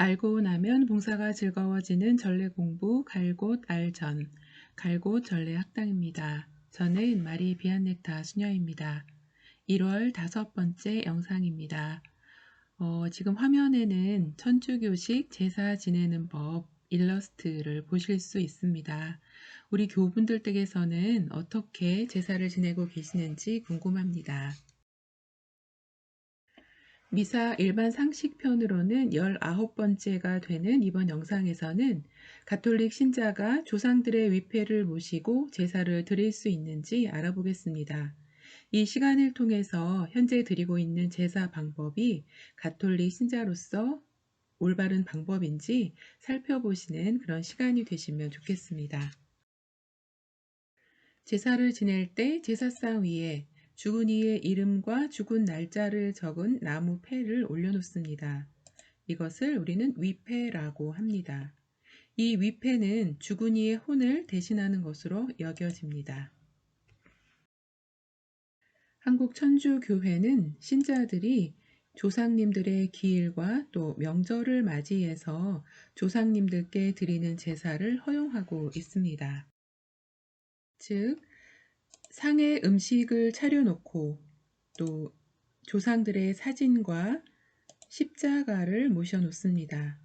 알고 나면 봉사가 즐거워지는 전래 공부 갈곳 알전 갈곳 전래 학당입니다. 저는 마리 비안네타 수녀입니다. 1월 다섯 번째 영상입니다. 어, 지금 화면에는 천주교식 제사 지내는 법 일러스트를 보실 수 있습니다. 우리 교분들 댁에서는 어떻게 제사를 지내고 계시는지 궁금합니다. 미사 일반 상식편으로는 19번째가 되는 이번 영상에서는 가톨릭 신자가 조상들의 위패를 모시고 제사를 드릴 수 있는지 알아보겠습니다. 이 시간을 통해서 현재 드리고 있는 제사 방법이 가톨릭 신자로서 올바른 방법인지 살펴보시는 그런 시간이 되시면 좋겠습니다. 제사를 지낼 때 제사상 위에 죽은 이의 이름과 죽은 날짜를 적은 나무 패를 올려놓습니다. 이것을 우리는 위패라고 합니다. 이 위패는 죽은 이의 혼을 대신하는 것으로 여겨집니다. 한국 천주교회는 신자들이 조상님들의 기일과 또 명절을 맞이해서 조상님들께 드리는 제사를 허용하고 있습니다. 즉, 상에 음식을 차려놓고 또 조상들의 사진과 십자가를 모셔놓습니다.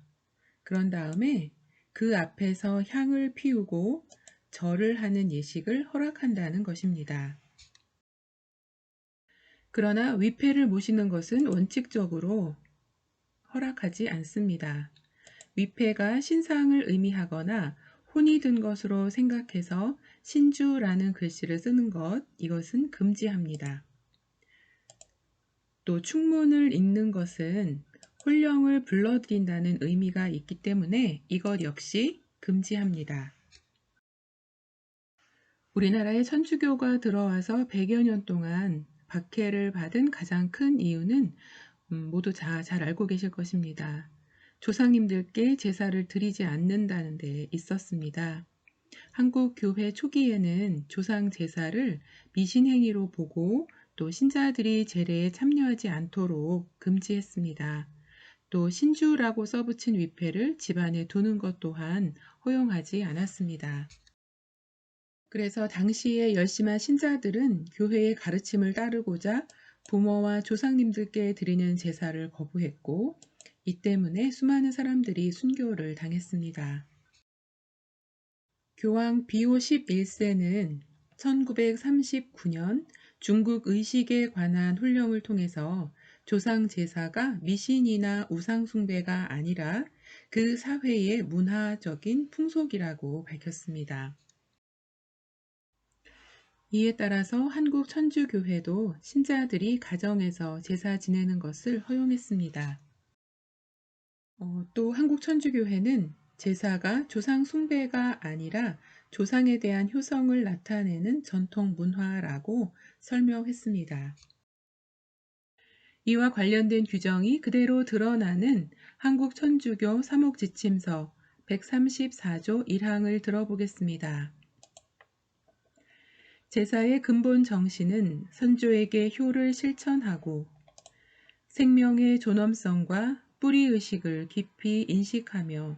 그런 다음에 그 앞에서 향을 피우고 절을 하는 예식을 허락한다는 것입니다. 그러나 위패를 모시는 것은 원칙적으로 허락하지 않습니다. 위패가 신상을 의미하거나 혼이 든 것으로 생각해서 신주라는 글씨를 쓰는 것, 이것은 금지합니다. 또 충문을 읽는 것은 홀령을 불러들인다는 의미가 있기 때문에 이것 역시 금지합니다. 우리나라에 천주교가 들어와서 100여 년 동안 박해를 받은 가장 큰 이유는 음, 모두 다 잘 알고 계실 것입니다. 조상님들께 제사를 드리지 않는다는 데 있었습니다. 한국 교회 초기에는 조상 제사를 미신행위로 보고 또 신자들이 제례에 참여하지 않도록 금지했습니다. 또 신주라고 써붙인 위패를 집안에 두는 것 또한 허용하지 않았습니다. 그래서 당시에 열심한 신자들은 교회의 가르침을 따르고자 부모와 조상님들께 드리는 제사를 거부했고 이 때문에 수많은 사람들이 순교를 당했습니다. 교황 비오 11세는 1939년 중국 의식에 관한 훈령을 통해서 조상 제사가 미신이나 우상 숭배가 아니라 그 사회의 문화적인 풍속이라고 밝혔습니다. 이에 따라서 한국 천주교회도 신자들이 가정에서 제사 지내는 것을 허용했습니다. 어, 또 한국 천주교회는 제사가 조상 숭배가 아니라 조상에 대한 효성을 나타내는 전통 문화라고 설명했습니다. 이와 관련된 규정이 그대로 드러나는 한국 천주교 사목지침서 134조 1항을 들어보겠습니다. 제사의 근본 정신은 선조에게 효를 실천하고 생명의 존엄성과 뿌리의식을 깊이 인식하며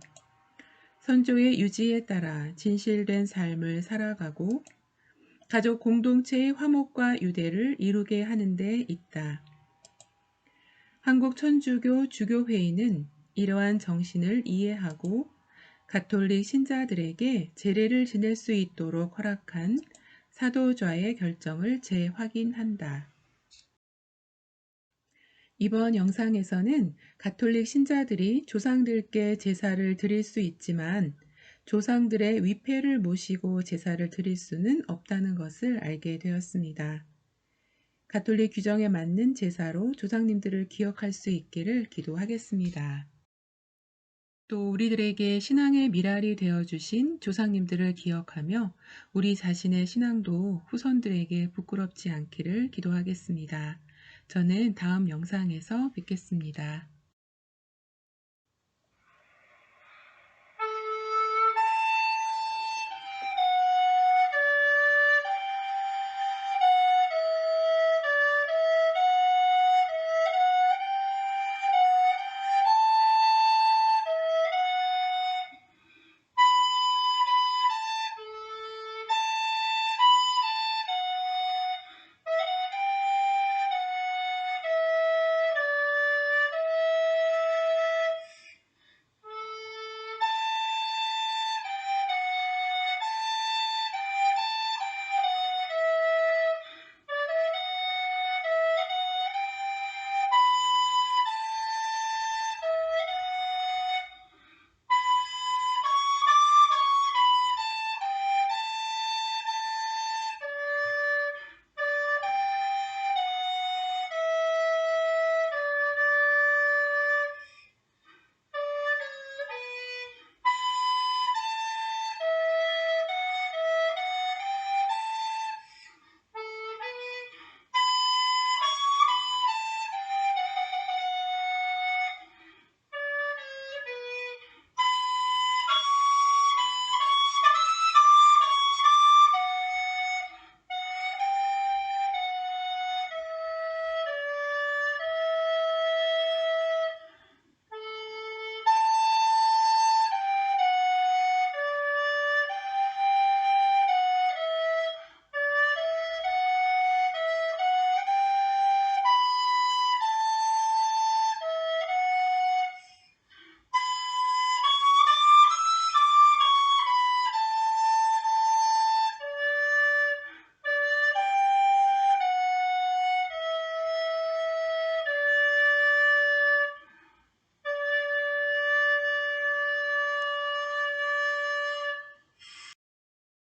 선조의 유지에 따라 진실된 삶을 살아가고 가족 공동체의 화목과 유대를 이루게 하는 데 있다. 한국 천주교 주교회의는 이러한 정신을 이해하고 가톨릭 신자들에게 제례를 지낼 수 있도록 허락한 사도좌의 결정을 재확인한다. 이번 영상에서는 가톨릭 신자들이 조상들께 제사를 드릴 수 있지만 조상들의 위패를 모시고 제사를 드릴 수는 없다는 것을 알게 되었습니다. 가톨릭 규정에 맞는 제사로 조상님들을 기억할 수 있기를 기도하겠습니다. 또 우리들에게 신앙의 미랄이 되어주신 조상님들을 기억하며 우리 자신의 신앙도 후손들에게 부끄럽지 않기를 기도하겠습니다. 저는 다음 영상에서 뵙겠습니다.